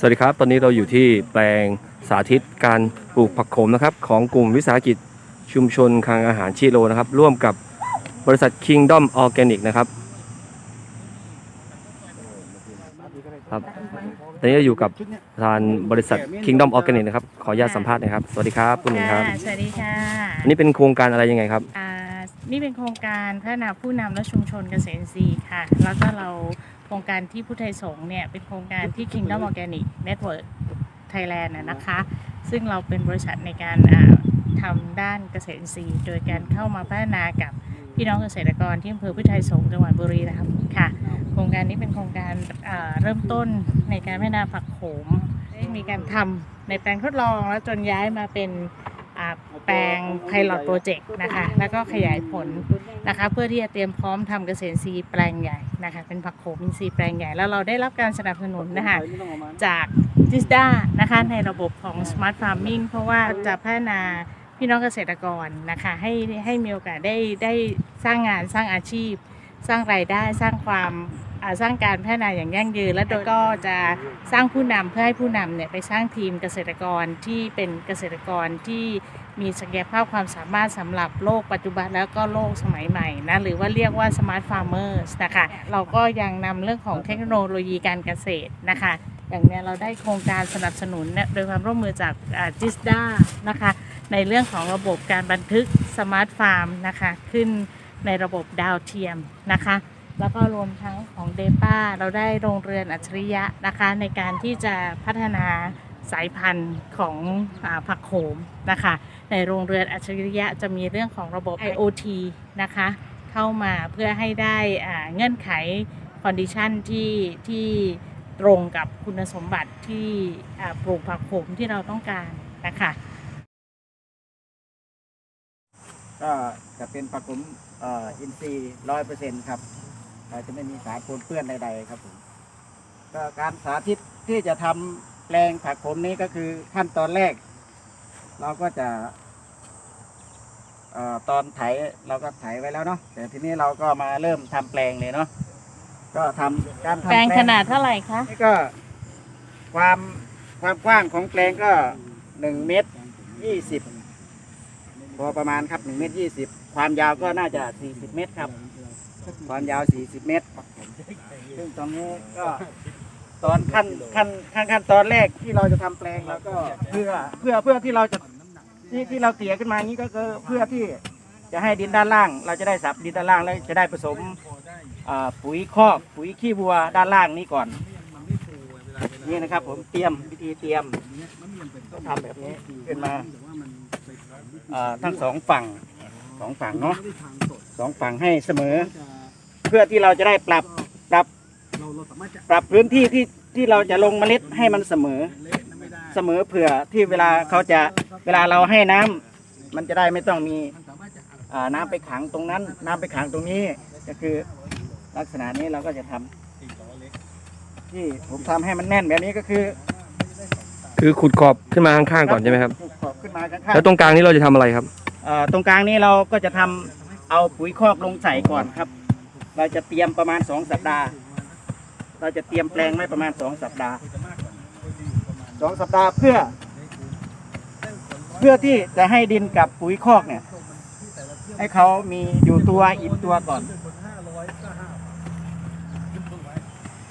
สวัสดีครับ ตอนนี้เราอยู่ที่แปลงสาธิตการปลูกผักโขมนะครับ ของกลุ่มวิสาหกิจชุมชนคลังอาหารชิโรนะครับ ร่วมกับบริษัท Kingdom Organic นะครับครับตอนนี้เราอยู่กับทางบริษัท Kingdom Organic นะครับ ขออนุญาตสัมภาษณ์หนะครับ สวัสดีครับคุณหนึ่งครับค่ะสวัสดีค่ะอันนี้เป็นโครงการอะไรยังไงครับ อ่านี่เป็นโครงการพัฒนาผู้นำและชุมชนเกษตรอินทรีย์ค่ะ แล้วก็เรา โครงการที่พุทธไทยสงฆ์เนี่ยเป็นโครงการที่ Kingdom Organic Network Thailand นะนะคะ ซึ่งเราเป็นบริษัทในการอ่าทำด้านเกษตรอินทรีย์ โดยการเข้ามาพัฒนากับพี่น้องเกษตรกรที่อำเภอพุทธไทยสงฆ์จังหวัดบุรีรัมย์ค่ะ โครงการนี้เป็นโครงการอ่าเริ่มต้นในการพัฒนาผักโขมได้มีการทำในแปลงทดลองแล้วจนย้ายมาเป็น แปลง Pilot Project นะคะ แล้วก็ขยายผลนะคะ เพื่อที่จะเตรียมพร้อมทำเกษตรอินทรีแปลงใหญ่นะคะ เป็นผักโขมอินทรีย์แปลงใหญ่ แล้วเราได้รับการสนับสนุนนะคะจากจิสดานะคะในระบบของ Smart Farming เพราะว่าจะพัฒนาพี่น้องเกษตรกรนะคะให้ให้มีโอกาสได้ได้สร้างงานสร้างอาชีพ สร้างรายได้สร้างความ สร้างการพัฒนาอย่างยั่งยืน และโดยก็จะสร้างผู้นำเพื่อให้ผู้นำเนี่ยไปสร้างทีมเกษตรกรที่เป็นเกษตรกรที่มีศักยภาพความสามารถสำหรับโลกปัจจุบันแล้วก็โลกสมัยใหม่นะหรือว่าเรียกว่า smart farmers นะคะเราก็ยังนำเรื่องของเทคโนโลยีการเกษตรนะคะอย่างเนี้ยเราได้โครงการสนับสนุนเนี่ยโดยความร่วมมือจากจิสดานะคะในเรื่องของระบบการบันทึกสมาร์ทฟาร์มนะคะขึ้นในระบบดาวเทียมนะคะ แล้วก็รวมทั้งของเดป้าเราได้โรงเรือนอัจฉริยะนะคะ ในการที่จะพัฒนาสายพันธุ์ของอผักโขมนะคะ ในโรงเรือนอัจฉริยะจะมีเรื่องของระบบ IoT นะคะ เข้ามาเพื่อให้ได้เงื่อนไขคอนดิชันที่ที่ตรงกับคุณสมบัติที่ปลูกผักโขมที่เราต้องการนะคะก็จะเป็นผักผมอินทรีย์ร้อยเปอร์เซ็นต์ครับ เอ่อจะไม่มีสารปนเปื้อนใดๆครับผมก็การสาธิตที่จะทำแปลงผักผมนี้ก็คือขั้นตอนแรก เราก็จะเอ่อตอนไถเราก็ไถไว้แล้วเนาะแต่ทีนี้เราก็มาเริ่มทำแปลงเลยเนาะก็ทำการทำแปลงขนาดเท่าไหร่คะนี่ก็ความความกว้างของแปลงก็หนึ่งเมตรยี่สิบพอประมาณครับหนึ่งเมตรยี่สิบความยาวก็น่าจะสี่สิบเมตรครับ ความยาวสี่สิบเมตรซึ่งตรงนี้ก็ตอนขั้นขั้นขั้นขั้นตอนแรกที่เราจะทำแปลงแล้วก็เพื่อเพื่อเพื่อที่เราจะที่ที่เราเตี่ยขึ้นมาอย่างนี้ก็คือเพื่อที่จะให้ดินด้านล่าง เราจะได้สับดินด้านล่างแล้วจะได้ผสมอ่าปุ๋ยคอกปุ๋ยขี้วัวด้านล่างนี้ก่อน นี่นะครับ ผมเตรียมวิธีเตรียมต้องทำแบบนี้ขึ้นมาอ่าทั้งสองฝั่งสองฝั่งเนาะสองฝั่งให้เสมอ เพื่อที่เราจะได้ปรับปรับปรับพื้นที่ที่ที่เราจะลงเมล็ดให้มันเสมอ เสมอเผื่อที่เวลาเขาจะเวลาเราให้น้ำมันจะได้ไม่ต้องมีอ่าน้ำไปขังตรงนั้น น้ำไปขังตรงนี้ก็คือลักษณะนี้เราก็จะทำที่ผมทำให้มันแน่นแบบนี้ก็คือ คือขุดขอบขึ้นมาข้างๆก่อนใช่ไหมครับขอบขึ้นมาข้างๆแล้วตรงกลางนี้เราจะทำอะไรครับเอ่อตรงกลางนี้เราก็จะทำเอาปุ๋ยคอกลงใส่ก่อนครับ เราจะเตรียมประมาณสองสัปดาห์ เราจะเตรียมแปลงไว้ประมาณสองสัปดาห์สองสัปดาห์เพื่อ เพื่อที่จะให้ดินกับปุ๋ยคอกเนี่ย ให้เขามีอยู่ตัวอิ่มตัวก่อน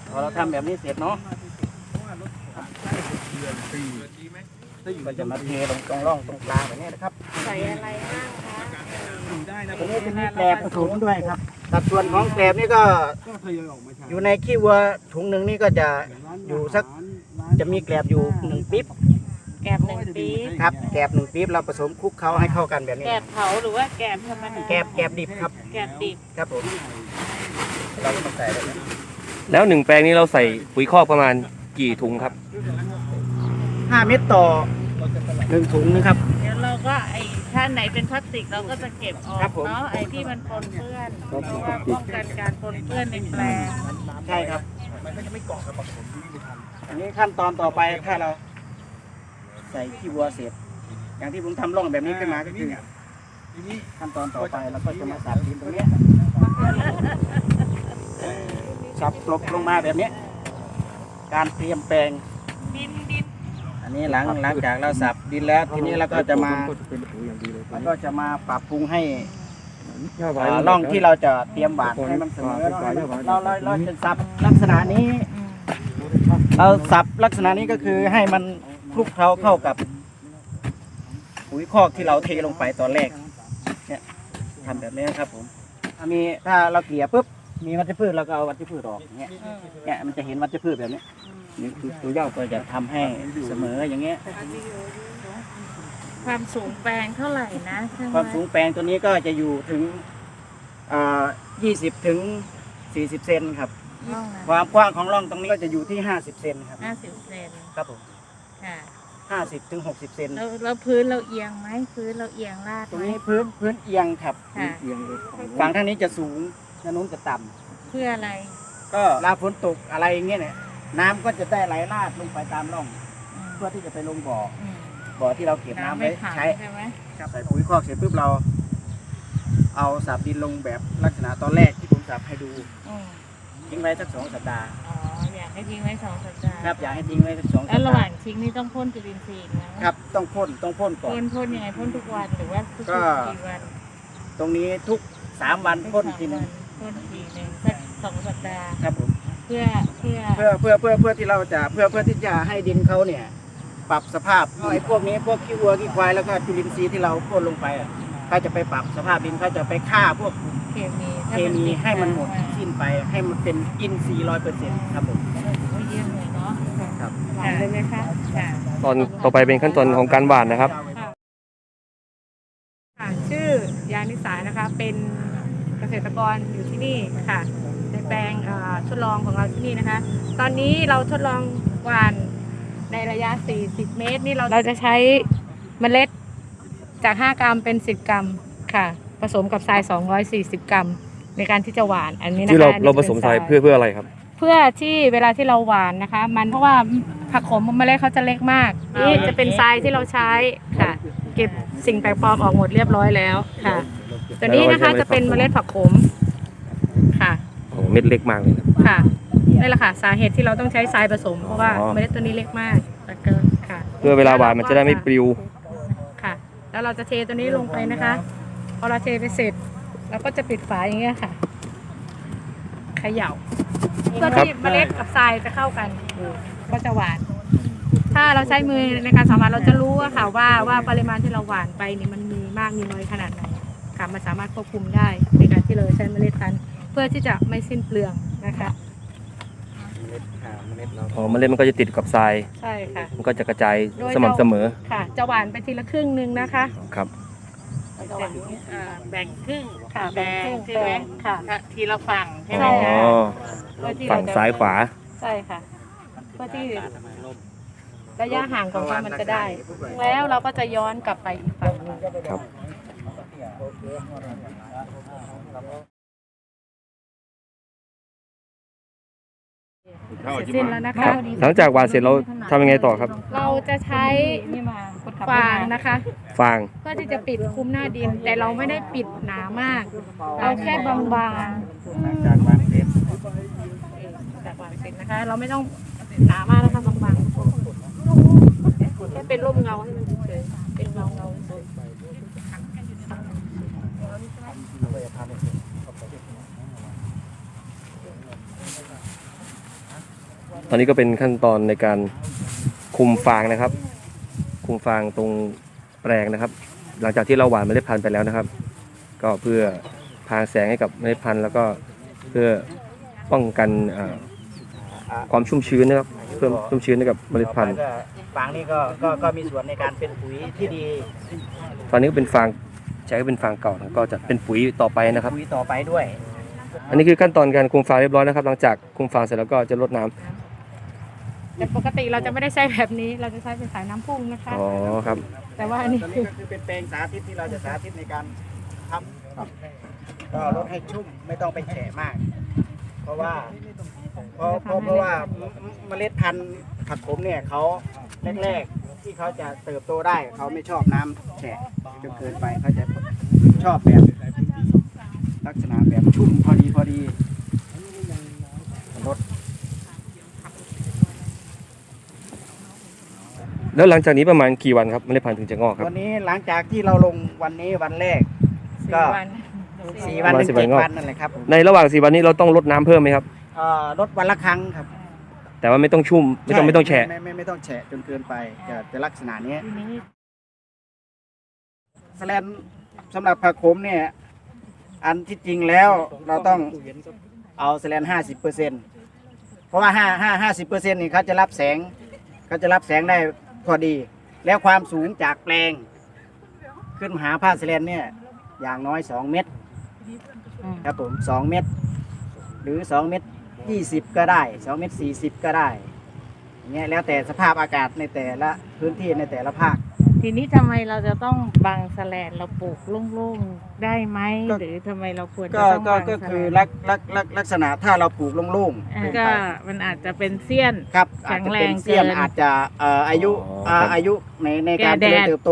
พอเราทำแบบนี้เสร็จเนาะก็จะมาเทลงตรงร่องตรงกลางแบบนี้นะครับ ใส่อะไรบ้างคะ ตรงนี้จะมีแกลบถุงด้วยครับ สัดส่วนของแกลบนี่ก็อยู่ในขี้วัวถุงหนึ่งนี่ก็จะอยู่สักจะมีแกลบอยู่หนึ่งปิ๊บแกบหนึ่งปี๊บครับแกลบหนึ่งปิ๊บเราผสมคลุกเคล้าให้เข้ากันแบบนี้แกบเผาหรือว่าแกบธรรมดาแกลบแกลบดิบครับแกบดิบครับผมเราก็มาใส่ได้เลยแล้วหนึ่งแปลงนี้เราใส่ปุ๋ยคอกประมาณกี่ถุงครับห้าเม็ดต่อหนึ่งถุงนะครับเดี๋ยวเรา ก็ไอ้ถ้าไหนเป็นพลาสติกเราก็จะเก็บออครักบผม เนาะไอ้ที่มันปนเปื้อนเพราะว่าป้องกันการปนเปื้อนในแปลงใช่ครับอันนี้ขั้นตอนต่อไปถ้าเรา ใส่ขี้วัวเสร็จ อย่างที่ผมทำร่องแบบนี้ขึ้นมาก็คือขั้นตอนต่อไปเราก็จะมาสับดินตรงเนี้ยสับกลบลงมาแบบเนี้ยการเตรียมแปลงดินดิน อันนี้หลังหลังจากเราสับดินแล้วทีนี้เราก็จะมาเราก็จะมาปรับปรุงให้อ่าร่องที่เราจะเตรียมหวานให้มันเสมอเราเราเราจะสับลักษณะนี้อืมเราสับลักษณะนี้ก็คือให้มันคลุกเคล้าเข้ากับปุ๋ยคอกที่เราเทลงไปตอนแรกเนี่ยทำแบบนี้ครับผมถ้ามีถ้าเราเกลี่ยปุ๊บมีวัชพืชเราก็เอาวัชพืชออกอย่างเงี้ยอืมเนี่ยมันจะเห็นวัชพืชแบบนี้ นี่คือตัวย่อก็จะทำให้เสมออย่างเงี้ย ความสูงแปลงเท่าไหร่นะช่งความสูงแปลงตัวนี้ก็จะอยู่ถึงอ่า20ถึง40เซนครับร่องนะความกว้างของร่องตรงนี้ก็จะอยู่ที่50เซนครับห้าสิบเซนครับผมค่ะ50ถึง60เซนแล้วแล้วพื้นเราเอียงไหมพื้นเราเอียงลาดตรงไหม นี้พื้นพื้นเอียงครับค่ะฝั่งทางนี้จะสูงทางนู้นจะต่ำเพื่ออะไร ก็เวลาฝนตกอะไรอย่างเงี้ยเนี่ย น้ำก็จะได้ไหลลาดลงไปตามร่องอืมเพื่อที่จะไปลงบ่อ อืมบ่อที่เราเก็บน้ำน้ำไว้ไม่ขังใช้ ใช่ไหมใส่ปุ๋ยคอกเสร็จปุ๊บเรา เอาสับดินลงแบบลักษณะตอนแรกที่ผมสับให้ดูอืมทิ้งไว้สักสองสัปดาห์อ๋ออยากให้ทิ้งไว้สองสัปดาห์ครับอยากให้ทิ้งไว้สักสองแล้สัวประหดาว่างห์ทิ้งนี่ต้องพ่นจุลินทรีย์อีกนะ ครับ ต้องพ่นต้องพ่นก่อพ่นนพ่นยังไงพ่นทุกวันหรือว่าทุกก็ๆกี่วันตรงนี้ทุกสามวันพ่นทุกทีสามนึวังพ่นทีหนึ่งสักสองสัปดาห์ครับผม เพื่อเพื่อเพื่อเพื่อเพื่อเพื่อที่เราจะเพื่อเพื่อที่จะให้ดินเขาเนี่ย ปรับสภาพไอ้พวกนี้พวกขี้วัวขี้ควายแล้วก็จุลินทรีย์ที่เราพ่นลงไปอะเขาจะไปปรับสภาพดินเขาจะไปฆ่าพวกเคมีเคมีให้มันหมดสิ้นไปให้มันเป็นอินทรีย์ร้อยเปอร์เซ็นต์ครับผมก็เยี่ยมเลยเนาะครับ หวานเลยไหมคะค่ะตอนต่อไปเป็นขั้นตอนของการหว่านนะครับ ค่ะชื่อยานิสานะคะ เป็นเกษตรกรอยู่ที่นี่ค่ะใน แปลงเอ่อทดลองของเราที่นี่นะคะ ตอนนี้เราทดลองหว่านในระยะ 40 เมตร นี่เราเราจะใช้เมล็ดจาก 5 กรัมเป็น 10 กรัมค่ะ ผสมกับทราย 240 กรัม ในการที่จะหว่านอันนี้นะคะที่เราอันนี้เราผจะป็นสมทรายเพื่อเพื่ออะไรครับ เพื่อที่เวลาที่เราหว่านนะคะ มันเพราะว่าผักขมเมล็ดเขาจะเล็กมากนี่จะเป็นทรายที่เราใช้ค่ะ เก็บสิ่งแปลกปลอมออกหมดเรียบร้อยแล้วค่ะ ตัวนี้นะคะจะเป็นเมล็ดผักขมค่ะโอ้ เม็ดเล็กมากเลยนะ ค่ะนี่แหละค่ะ สาเหตุที่เราต้องใช้ทรายผสม เพราะว่าอ๋อ เมล็ดตัวนี้เล็กมากแล้วก็ค่ะ เพื่อเวลาหว่านมันจะได้ไม่ปลิว ค่ะ แล้วเราจะเทตัวนี้ลงไปนะคะ พอเราเทไปเสร็จเราก็จะปิดฝาอย่างเงี้ยค่ะเขย่าเพื่อที่เมล็ดกับทรายจะเข้ากันก็จะหวาน ถ้าเราใช้มือในการสัมผัสเราจะรู้อะค่ะว่าว่าปริมาณที่เราหวานไปนี่มันมีมากมีน้อยขนาดไหนค่ะมันสามารถควบคุมได้ในการที่เราใช้เมล็ดพันธุ์เพื่อที่จะไม่สิ้นเปลืองนะคะ เมล็ดอ่าเมล็ดเราอ๋อเมล็ดมันก็จะติดกับทราย ใช่ค่ะ มันก็จะกระจายโดย สม่ำเสมอค่ะ จะหวานไปทีละครึ่งหนึ่งนะคะ ครับ แบ่งอ่าแบ่งครึ่งค่ะแบ่งครึ่ใช่ไหมค่ะทีละฝั่งใช่ไหมอ๋อใช่คะเพื่อที่ฝั่เรางจะซ้ายขวา ใช่ค่ะ เพื่อที่ระยะห่างของมันมันจะได้ แล้วเราก็จะย้อนกลับไปอีกฝั่งหนึ่ง ครับ เสร็จสิ้นแล้วนะคคะรับหลังจากหว่านเสร็จเราทำยังไงต่อครับ เราจะใช้ฟางนะคะ ฟาง เพื่อที่จะปิดคลุมหน้าดิน แต่เราไม่ได้ปิดหนามาก เราแค่บางๆหลังจากวางเสร็จจากหวานเสร็จนะคะ เราไม่ต้องหนามากนะคะบางๆแค่เป็นร่มเงาให้มันเฉยๆเป็นเงาเงาๆเฉย ตอนนี้ก็เป็นขั้นตอนในการคุมฟางนะครับ คุมฟางตรงแปลงนะครับ หลังจากที่เราหว่านเมล็ดพันธุ์ไปแล้วนะครับ ก็เพื่อพรางแสงให้กับเมล็ดพันธุ์แล้วก็เพื่อป้องกันอ่าความชุ่มชื้นนะครับเพิ่มชุ่มชื้นให้กับเมล็ดพันธุ์ต่อไปก็ฟางนี่ก็ก็ก็มีส่วนในการเป็นปุ๋ยที่ดี ตอนนี้ก็เป็นฟางใช้เป็นฟางเก่านะก็จะเป็นปุ๋ยต่อไปนะครับ ปุ๋ยต่อไปด้วย อันนี้คือขั้นตอนการคุมฟางเรียบร้อยนะครับ หลังจากคุมฟางเสร็จแล้วก็จะรดน้ำ แต่ปกติเราจะไม่ได้ใช้แบบนี้ เราจะใช้เป็นสายน้ำพุ่งนะคะ อ๋อครับ แต่ว่าอันนี้ตัวคืนี้อ ก็คือเป็นแปลงสาธิตที่เราจะสาธิตในการทำก็ลดให้ชุ่มไม่ต้องไปแฉะมาก เพราะว่าเพราะเพราะเพราะว่าเมล็ดพันธุ์ผักขมเนี่ยเขาแรกๆที่เขาจะเติบโตได้เขาไม่ชอบน้ำแฉะจนเกินไปเขาจะชอบแบบลักษณะแบบชุ่มพอดีพอดีลด แล้วหลังจากนี้ประมาณกี่วันครับเมล็ดพันธุ์ถึงจะงอกครับวันนี้หลังจากที่เราลงวันนี้วันแรก ก็ สี่สี่วันวันประมาณถึง10เจ็ดวันวันนั่นแหละครับผมในระหว่างสี่วันนี้เราต้องลดน้ำเพิ่มไหมครับ เอ่อลดวันละครั้งครับแต่ว่าไม่ต้องชุ่มไม่ต้องไม่ต้องแฉะ ไม่ไม่ไม่ต้องแฉะจนเกินไปจะจะลักษณะนี้ทีนี้สแลนสำหรับผักโขมเนี่ยอันที่จริงแล้วเราต้องเอาสแลนห้าสิบเปอร์เซ็นเพราะว่าห้าห้าห้าสิบเปอร์เซ็นนี่เขาจะรับแสงเขาจะรับแสงได้ พอดี แล้วความสูงจากแปลง ขึ้นมาหาผ้าสแลนเนี่ย อย่างน้อยสองเมตรอืมครับผมสองเมตร หรือสองเมตรยี่สิบก็ได้สองเมตรสี่สิบก็ได้อย่างเงี้ยแล้วแต่สภาพอากาศในแต่ละพื้นที่ในแต่ละภาค ทีนี้ทำไมเราจะต้องบังแสแลนเราปลูกโล่งๆได้ไหมก็ หรือทำไมเราควรจะก็ต้องก็บังก็แสคือลนลักลักลักลักษณะถ้าเราปลูกโล่งๆอ่าเกินก็ไปมันอาจจะเป็นเสี้ยน ครับแข็อาจงจะแรเป็นงเสี้ยนเกินอาจจะเอ่ออายุอ๋อครับาอายุในในการแก่เจแดริญดเติบโต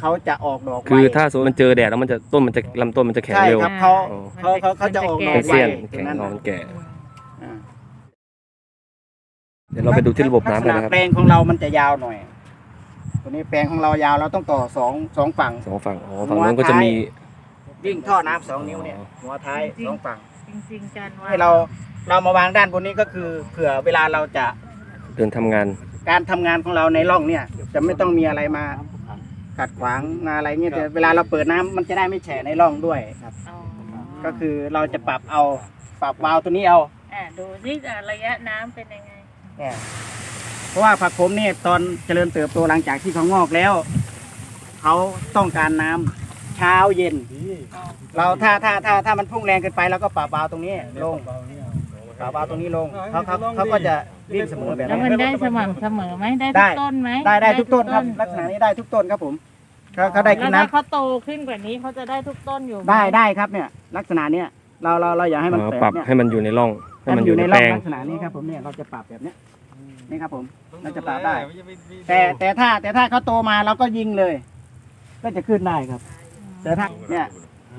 เขาจะออกดอกไว คือถ้าสมมติมันเจอแดดแล้วมันจะต้นมันจะลำต้นมันจะแข็งใช่เร็วครับเขาอ๋อเขาเขาเขาจะออกดอกเป็นไว เสี้ยนตรแข็งงนั้นนอนแก่อ่า เดี๋ยวเราไปดูที่ระบบน้ำกันนะครับลักษณแปลงของเรามันจะยาวหน่อย ตัวนี้แปลงของเรายาวเราต้องต่อสองสองฝั่ง สองฝั่งอ๋อฝั่งนู้นก็จะมี วิ่งท่อน้ำสองนิ้วเนี่ยหัวท้ายสองฝั่งจริงๆการว่าให้เราเรามาวางด้านบนนี้ก็คือเผื่อเวลาเราจะเดินทำงาน การทำงานของเราในร่องเนี่ย จะไม่ต้องมีอะไรมาขัดขวางมาอะไรเงี้ยแต่เวลาเราเปิดน้ำมันจะได้ไม่แฉะในร่องด้วยครับ อ๋อก็คือเราจะปรับเอาปรับวาล์วตัวนี้เอา อ่าดูนี่อะระยะน้ำเป็นยังไงเนี่ยเพ ราะว่าผักโขมเนี่ยตอนเจริญเติบโตหลังจากที่เขางอกแล้ว เขาต้องการน้ำเช้าเย็น เราถ้าถ้าถ้าถ้ามันพุ่งแรงเกินไปเราก็ปรับวาล์วตรงนี้ลงปรับวาล์วตรงนี้ลงเขาเขาเขาก็จะวิ่งเสมอแบบแล้วนี้มันได้สม่ำเสมอไหมได้ได้ ทุกต้นไหมได้ได้ทุกต้นครับ ลักษณะนี้ได้ทุกต้นครับผมเขาเขาได้กินแล้วน้ำ ถ้าเขาโตขึ้นกว่านี้เขาจะได้ทุกต้นอยู่หมได้ได้ครับเนี่ยลักษณะเนี้ยเราเราเราอยากให้มันอ๋อแตกปรับเนี่ยให้มันอยู่ในร่อง ให้ให้มัมันนออยู่ยู่ในในแปร่ลองงลักษณะนี้ครับผมเนี่ยเราจะปรับแบบเนี้ย นี่ครับผมเราจะปรับได้ แต่แต่ถ้าแต่ถ้าเขาโตมาเราก็ยิงเลย ก็จะขึ้นได้ครับ แต่ถ้าเนี่ย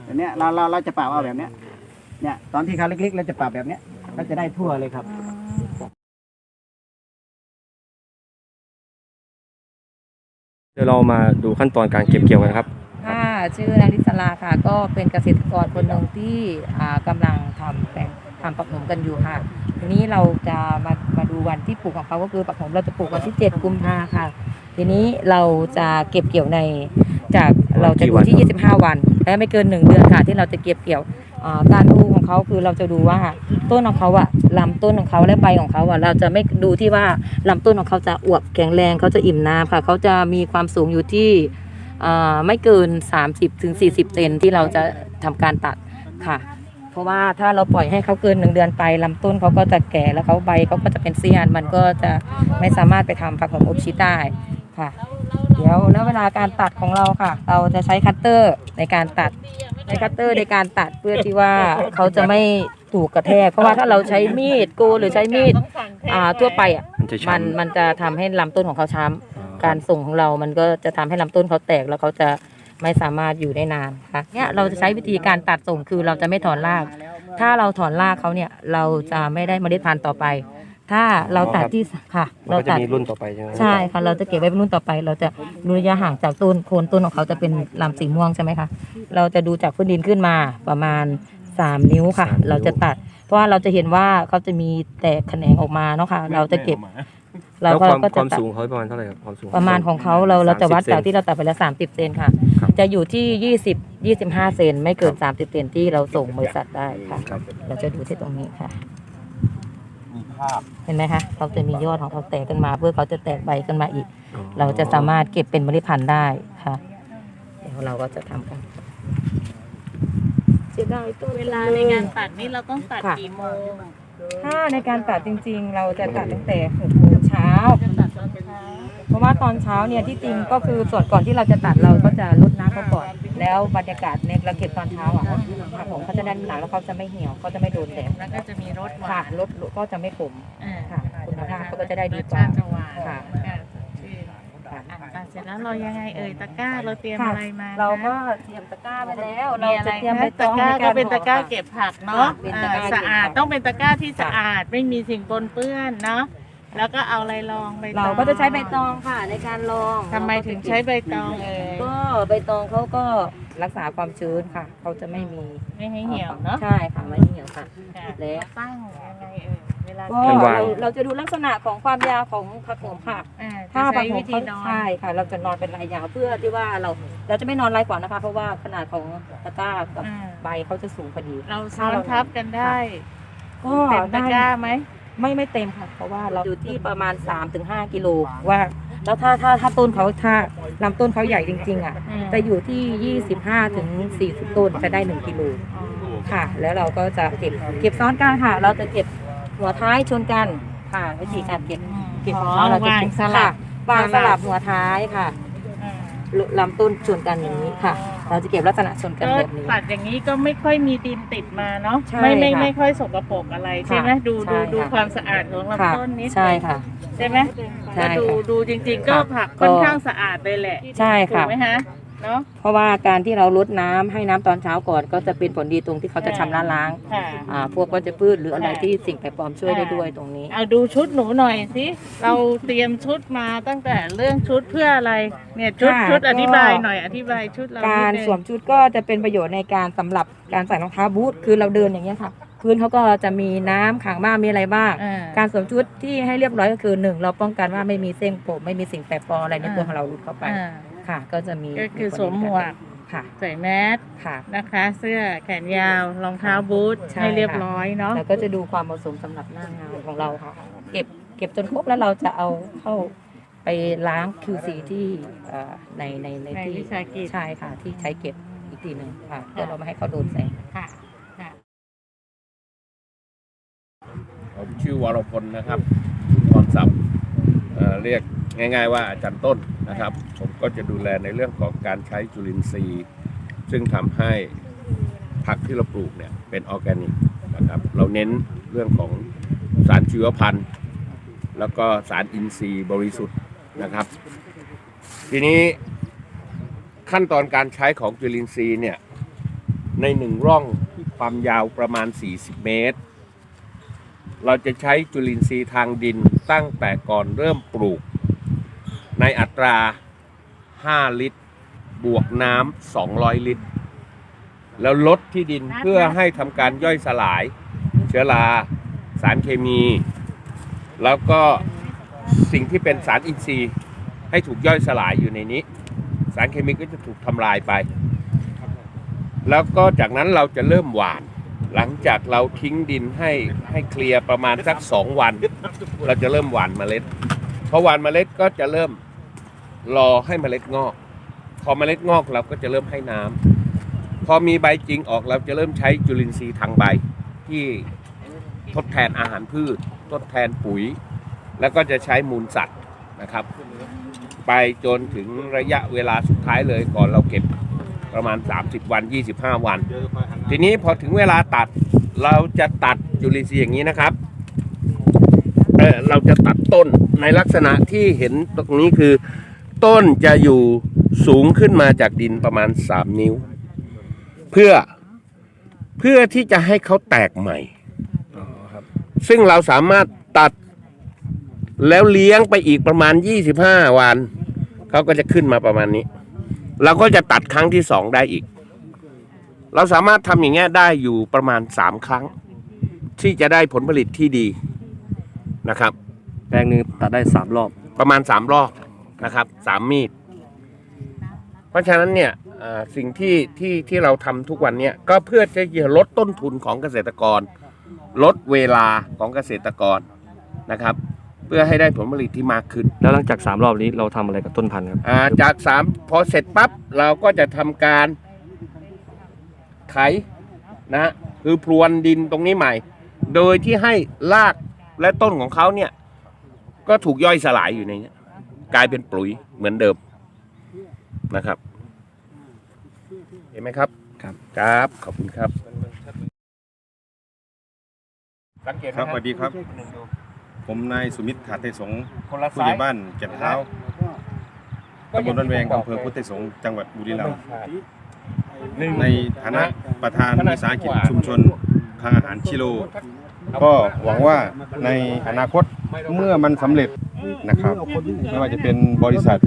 แบบเนี้ยเราเราเราจะปรับเอาแบบเนี้ยเนี่ยตอนที่เขาเล็กๆเราจะปรับแบบเนี้ยก็จะได้ทั่วเลยครับอืมเดี๋ยวเรามาดูขั้นตอนการเก็บเกี่ยวกันครับ ค่ะ ชื่อนางลิศลาค่ะ ก็เป็นเกษตรกรคนหนึ่งที่อ่ากำลังทำแปลง ทำปักหนมกันอยู่ค่ะ ทีนี้เราจะมามาดูวันที่ปลูกของเขาก็คือปักหนมเราจะปลูกวันที่ 7 กุมภาค่ะ ทีนี้เราจะเก็บเกี่ยวในจากเราจะดูที่ 25 วันและไม่เกิน 1 เดือนค่ะ ที่เราจะเก็บเกี่ยวอ่าการดูของเขาคือเราจะดูว่าต้นของเขาอะลำต้นของเขาและใบของเขาอะเราจะไม่ดูที่ว่าลำต้นของเขาจะอวบแข็งแรงเขาจะอิ่มน้ำค่ะ เขาจะมีความสูงอยู่ที่อ่าไม่เกิน 30ถึง40 เซนที่เราจะทำการตัดค่ะเพ ราะว่าถ้าเราปล่อยให้เขาเกินหนึ่งเดือนไปลำต้นเขาก็จะแก่แล้วเขาใบเขาก็จะเป็นเสี้ยน มันก็จะไม่สามารถไปทำผักของอบชีสได้ค่ะ เดี๋ยวแล้วเวลาการตัดของเราค่ะ เราจะใช้คัตเตอร์ในการตัดใช้คัตเตอร์ในการตัดเพื่อที่ว่าเขาจะไม่ถูกกระแทก เพราะว่าถ้าเราใช้มีดโกนหรือใช้มีดอ่าทั่วไปอะมันจะมันช้ำมันจะทำให้ลำต้นของเขาช้ำอ๋อการส่งของเรามันก็จะทำให้ลำต้นเขาแตกแล้วเขาจะ ไม่สามารถอยู่ได้นานค่ะเนี่ยเราจะใช้วิธีการตัดส่งคือเราจะไม่ถอนราก ถ้าเราถอนรากเขาเนี่ยเราจะไม่ได้เมล็ดพันธุ์ต่อไป ถ้าเราตัดที่ค่ะ มันเราก็จะตัด มีรุ่นต่อไปใช่ไหมใช่ค่ะเราจะเก็บไว้เป็นรุ่นต่อไป เราจะดูระยะห่างจากต้นโคนต้นของเขาจะเป็นลำสีม่วงใช่ไหมคะเราจะดูจากพื้นดินขึ้นมาประมาณ 3 นิ้วค่ะ เราจะตัด เพราะว่าเราจะเห็นว่าเขาจะมีแตกแขนงออกมาเนาะค่ะ เราจะเก็บ เราแล้วก็ความก็คจะวามตัดสูงเขาประมาณเท่าไหร่ครับความสูงประมาณของเขาเราเราจะวัด30จากที่เราตัดไปแล้ว 30 เซนค่ะ ครับ จะอยู่ที่ 20 25 เซนไม่เกิน 30 เซนที่เราส่งบริษัทได้ค่ะ ครับ เราจะดูที่ตรงนี้ค่ะเห็นไหมคะเขาจะมียอดของเขาแตกขึ้นมา เพื่อเขาจะแตกใบขึ้นมาอีก อ๋อเราจะสามารถเก็บเป็นเมล็ดพันธุ์ได้ค่ะ เดี๋ยวเราก็จะทำกัน เสียดายต้นเวลาในการตัดนี่เราต้องตัดค่ะ กี่โมง ถ้าในการตัดจริงๆ เราจะตัดตั้งแต่6โม งเช้าจะตัดตอนเช้า เพราะว่าตอนเช้าเนี่ยที่จริงก็คือส่วนก่อนที่เราจะตัดเราก็จะลดน้ำเขาก่อน แล้วบรรยากาศในเราเก็บตอนเช้าอะผักของเขาจะแน่นหนาแล้วเขาจะไม่เหี่ยวเขาจะไม่โดนแดดแล้วก็จะมีรสหวาค่ะนรสก็จะไม่ขมอ่าค่ะคุณภาพเขาก็จะได้ดีรสกว่าชาติจะหวานค่ะค่ะสดชื่นค่ะอะตัดเสร็จแล้วเรายังไงเอ่ยตะกร้าเราเตรียมค่ะอะไรมา เราก็นะเตรียมตะกร้าไว้แล้วมีเราอะไรจะเตรียมคะใบตตะองกร้าในก็รเป็นตะกร้าห่อเก็บผักเนาะค่ะเป็นตะกร้าอ่าเก็บผักสะอาดต้องเป็นตะกร้าที่ค่ะสะอาดไม่มีสิ่งปนเปื้อนเนาะ แล้วก็เอาอะไรรองใบตองเราก็จะใช้ใบตองค่ะในการรองทำไมถึงใช้ใบตองเอ่ยก็ใบตองเขาก็รักษาความชื้นค่ะเขาจะไม่มีไม่ให้เหี่ยวเนาะใช่ค่ะไม่ให้เหี่ยวค่ะค่ะแล้วตั้งยังไงเอ่ยเวลาก็เก็บวางเราเราจะดูลักษณะของความยาวของผักโขมค่ะอ่าถ้าจะผัใช้กโขมวิธีเขานอนใช่ค่ะ เราจะนอนเป็นรายยาวเพื่อที่ว่าเราเราจะไม่นอนรายกว่านะคะ เพราะว่าขนาดของตะกร้ากับอ่าใบเขาจะสูงพอดี เราซ้อนทับกันได้ก็เต็มตะได้กร้าไหม ไม่ไม่เต็มค่ะ เพราะว่าเราอยู่ที่ประมาณ 3-5 กิโลว่า แล้วถ้าถ้าถ้าต้นเขาถ้าลำต้นเขาใหญ่จริง ๆ อะอืม จะอยู่ที่ 25ถึง40 ต้นจะได้ 1 กิโลอ๋อค่ะ แล้วเราก็จะเก็บเก็บซ้อนกันค่ะ เราจะเก็บหัวท้ายชนกันค่ะวิธีการเก็บเก็บของอ๋อเราเราจะวางเก็บสลับ ค่ะวางสลับหัวท้ายค่ะอ่าลำต้นชนกันอย่างนี้ค่ะ เราจะเก็บลักษณะชนกันก็แบบนี้ ตัดอย่างนี้ก็ไม่ค่อยมีดินติดมาเนาะใช่ไม่ไม่ค่ะไม่ค่อยสกปรกอะไรใช่ไหมค่ะดูใช่ดูดูค่ะ ความสะอาดของค่ะลำต้นนิดใช่ค่ะ ใช่ไหมใช่ก็ดูค่ะดูจริง ๆ ก็ค่ะผักก็ค่อนข้างสะอาดเลยแหละใช่ถูกค่ะไหมฮะ เนาะ เพราะว่าการที่เราลดน้ำให้น้ำตอนเช้าก่อน ก็จะเป็นผลดีตรงที่เขาจะชำระล้างค่ะ อ่าพวกวัชพืชหรืออะไรค่ะที่สิ่งแปลกปลอมช่วยได้ด้วยตรงนี้ เอาดูชุดหนูหน่อยสิ เราเตรียมชุดมาตั้งแต่เรื่องชุดเพื่ออะไร เนี่ยชุดค่ะชุดก็ อธิบายหน่อยอธิบายชุดเราการนิดนึงสวมชุดก็จะเป็นประโยชน์ในการสำหรับการใส่รองเท้าบูทคือเราเดินอย่างเงี้ยค่ะ พื้นเขาก็จะมีน้ำขังบ้างมีอะไรบ้าง อ่า การสวมชุดที่ให้เรียบร้อยก็คือหนึ่งเราป้องกันว่าไม่มีเส้นผมไม่มีสิ่งแปลกปลอมอะไรในตัวอ่า ของเราหลุดเข้าไป อ่า ค่ะ ก็จะมีก็คือสวมหมวกค่ะ ใส่แมสค่ะ นะคะ เสื้อแขนยาวรองเท้าบูทใช่ให้เรียบค่ะ ร้อยเนาะ แล้วก็จะดูความเหมาะสมสำหรับหน้างานของเราค่ะ เก็บเก็บจนครบแล้วเราจะเอาเข้าไปล้าง QC ที่เอ่อในในในในที่วิสาหกิจ ใช่ค่ะ ที่ใช้เก็บอีกทีหนึ่งค่ะเพื่อเราไม่ให้เขาโดนแสง ค่ะค่ะ ผมชื่อวรพลนะครับพรศัพท์ เรียกง่าย ๆ ว่าอาจารย์ต้นนะครับ ผมก็จะดูแลในเรื่องของการใช้จุลินทรีย์ ซึ่งทำให้ผักที่เราปลูกเนี่ยเป็นออร์แกนิกนะครับ เราเน้นเรื่องของสารชีวพันธุ์ แล้วก็สารอินทรีย์บริสุทธิ์นะครับ ทีนี้ขั้นตอนการใช้ของจุลินทรีย์เนี่ยในหนึ่งร่องที่ความยาวประมาณ 40 เมตร เราจะใช้จุลินทรีย์ทางดิน ตั้งแต่ก่อนเริ่มปลูก ในอัตรา 5 ลิตร บวกน้ำ200 ลิตร แล้วลดที่ดินเพื่อให้ทำการย่อยสลาย เชื้อรา สารเคมี แล้วก็สิ่งที่เป็นสารอินทรีย์ ให้ถูกย่อยสลายอยู่ในนี้ สารเคมีก็จะถูกทำลายไป แล้วก็จากนั้นเราจะเริ่มหว่าน หลังจากเราทิ้งดินให้ให้เคลียร์ประมาณสักสองวัน เราจะเริ่มหว่านเมล็ดพอหว่านเมล็ดก็จะเริ่มรอให้เมล็ดงอก พอเมล็ดงอกเราก็จะเริ่มให้น้ำพอมีใบจริงออกเราจะเริ่มใช้จุลินทรีย์ทางใบ ที่ทดแทนอาหารพืช ทดแทนปุ๋ย แล้วก็จะใช้มูลสัตว์นะครับ ไปจนถึงระยะเวลาสุดท้ายเลยก่อนเราเก็บ ประมาณ 30 วัน 25 วัน ทีนี้พอถึงเวลาตัดเราจะตัดจุลินทรีย์อย่างนี้นะครับเออเราจะตัดต้นในลักษณะที่เห็นตรงนี้คือ ต้นจะอยู่สูงขึ้นมาจากดินประมาณ 3 นิ้ว เพื่อเพื่อที่จะให้เขาแตกใหม่ซึ่งเราสามารถตัดแล้วเลี้ยงไปอีกประมาณ 25 วัน เขาก็จะขึ้นมาประมาณนี้ เราก็จะตัดครั้งที่สองได้อีก เราสามารถทำอย่างเงี้ยได้อยู่ประมาณ3ครั้ง ที่จะได้ผลผลิตที่ดีนะครับ แปลงหนึ่งตัดได้สามรอบ ประมาณ3รอบนะครับสามมีด เพราะฉะนั้นเนี่ยเอ่อสิ่งที่ที่ที่เราทำทุกวันเนี่ยก็เพื่อที่จะลดต้นทุนของเกษตรกร ลดเวลาของเกษตรกรนะครับ เพื่อให้ได้ผลผลิตที่มากขึ้นแล้วหลังจากสามรอบนี้เราทำอะไรกับต้นพันธุ์ครับ อ่าจากสามพอเสร็จปั๊บเราก็จะทำการ ไถนะคือพรวนดินตรงนี้ใหม่ โดยที่ให้รากและต้นของเขาเนี่ย ก็ถูกย่อยสลายอยู่ในนี้กลายเป็นปุ๋ยเหมือนเดิมนะครับ เห็นไหมครับ ครับ ครับ ขอบคุณครับ สังเกตครับสวัสดีครับ ผมนายสุมิตรถาเทสงฆ์คนละผู้สาใหยญ่บ้านแก่นเท้าตำบลดอนแวงอำเภอพุทธสงฆ์จังหวัดบุรีรัมย์หนึ่งในฐานะประธานวิสาหกิจชุมชนทางอาหารชิโล ก็หวังว่าในอนาคตเมื่อมันสำเร็จนะครับ ไม่ว่าจะเป็นบริษัท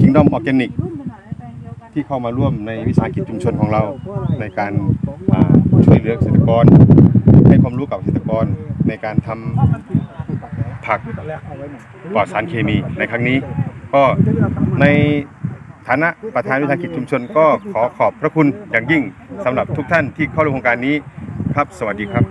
Kingdom Organic ที่เข้ามาร่วมในวิสาหกิจชุมชนของเรา ในการอ่าช่วยเหลือเกษตรกร ให้ความรู้กับเกษตรกรในการทำ ผักปลอดสารเคมีในครั้งนี้ ก็ในฐานะประธานวิสาหกิจชุมชน ก็ขอขอบพระคุณอย่างยิ่งสำหรับทุกท่านที่เข้าร่วมโครงการนี้ครับ สวัสดีครับ